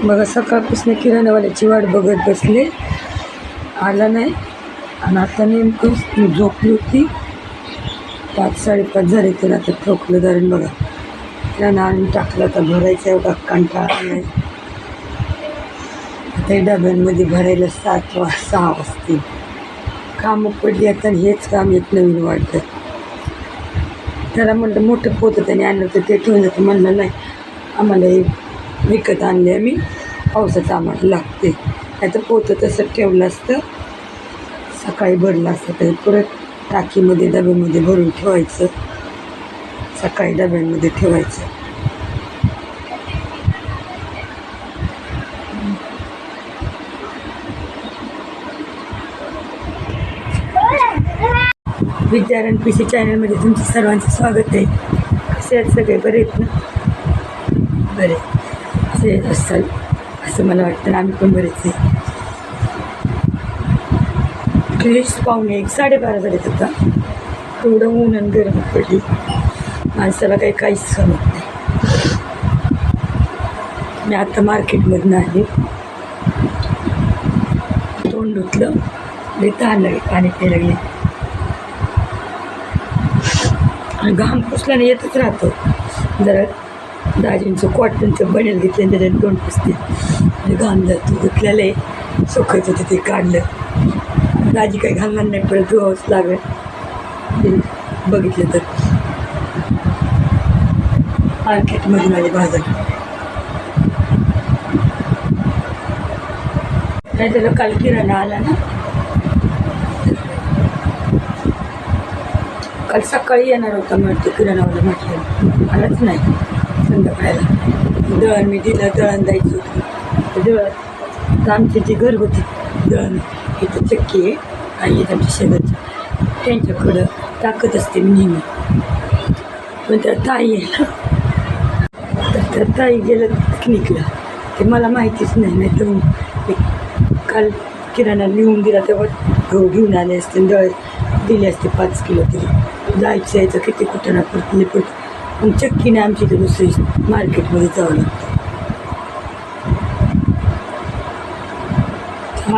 बघा सकाळपासून किराणावाल्याची वाट बघत बसले. आला नाही. आणि आता नेमकं झोपली होती. पाच साडेपाच झाले तर आता ठोकलं धरण बघा किराणा आणून टाकला तर भरायचा एवढा कंटाळा नाही आता डब्यांमध्ये भरायला सात वा सहा वाजतील. कामं पडली आता आणि हेच काम एक नवीन वाटतं त्याला म्हणलं मोठं पोतं त्याने आणलं तर ते ठेवून जातं म्हणलं नाही आम्हाला विकत आणले आम्ही. पावसाचं आम्हाला लागते. नाहीतर पोतं तसं ठेवलं असतं. सकाळी भरलं असतं ते परत टाकीमध्ये डब्यामध्ये भरून ठेवायचं. सकाळी डब्यांमध्ये ठेवायचं. विद्यारण पी सी चॅनलमध्ये तुमचं सर्वांचं स्वागत आहे. कसे आहेत सगळे? बरे आहेत ना? बरे. असे असाल असं मला वाटतं. आम्ही पण बरेच क्लिश पाहुणे एक साडेबारा झालेत आता. एवढं ऊन आणि गरम पडली. माणसाला काही काहीच समजत नाही. मी आता मार्केटमधून आले तोंड धुतलं लई तहान लागली पाणी प्यायला लागले. आणि घाम पुसल्याने येतच राहतो. जरा दाजींचं कॉटनचं बनेल घेतलं त्याच्यात दोन पुसते. आणि तू जातो धुतलेलं आहे. सुकत होतं ते काढलं. दाजी काही घालणार नाही परत धुवावंच लागेल. बघितलं तर. मार्केटमधून आले बाजार. नाही त्याला काल किराणा आला ना? काल सकाळी येणार होता म्हणते किराणावाला म्हटलं. आलाच नाही. संध्याकाळला दळण मी दिलं दळण द्यायची होतं. दळण तर आमची जी घरगुती दळण इथं चक्की आहे. आणि इथं आमच्या शेजारची. त्यांच्याकडं टाकत असते मी नेहमी. पण त्या ताई आहे तर त्या ताई गेलं पिकनिकला ते मला माहितीच नाही नाही तर एक काल किराणा लिहून दिला तेव्हा गहू घेऊन आले असते दळ दिले असते पाच किलो तरी. जायचं यायचं किती कुठं पडले पण मग चक्कीने आमची इथे दुसरी मार्केटमध्ये जावं लागतं.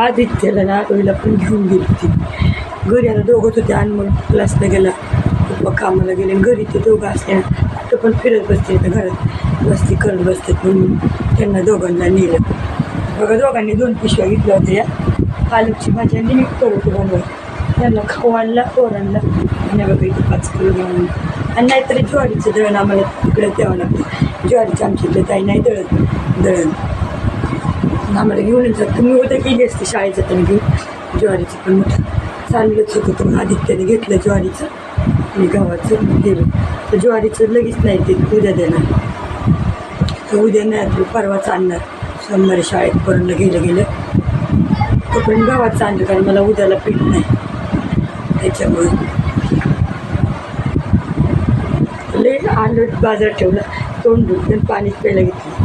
आदित्यला ना आठवडीला पण घेऊन गेली होती. घरी आला दोघंच होते अनमोल क्लासला गेला पप्पा कामाला गेले घरी ते दोघं असले कुठं पण फिरत बसते तर घरात. बसते करत बसतात म्हणून त्यांना दोघांना नेलं. बघा दोघांनी दोन पिशव्या घेतल्या होत्या या. पालकची भाजी आणि मी करत होते त्यांना खाऊ आणला पोरांना आणि बघा इथे पाच किलो घेऊन आणि नाहीतरी ज्वारीचं दळण आम्हाला तिकडे द्यावं लागतं. ज्वारीचं आमच्या इकडे काही नाही दळण दळण. आम्हाला घेऊन जात. तुम्ही उद्या गेली असते शाळेत जाताना घेऊन. ज्वारीचं पण मोठं. चाललंच होतं पण आदित्याने घेतलं ज्वारीचं. आणि गव्हाचं गेलं तर ज्वारीचं लगेच नाही ते उद्या देणार. तर उद्या नाही परवाच आणणार. सोमवारी शाळेत पोरांना गेलं गेलं. पण गव्हाचं आणलं कारण मला उद्याला पीठ नाही. त्याच्यामुळे. आलं बाजार ठेवला. तोंड धुतलं पाणी प्यायला घेतलं.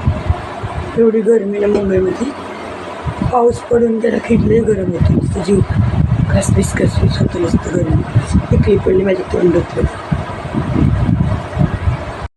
एवढी गरमी ना मुंबईमध्ये. पाऊस पडून त्याला खिडले गरम होतं. नुसतं जीव. खसबीस खसबीस होतं नुसतं गरमी. इकडे पडली माझी तोंड धुतलं.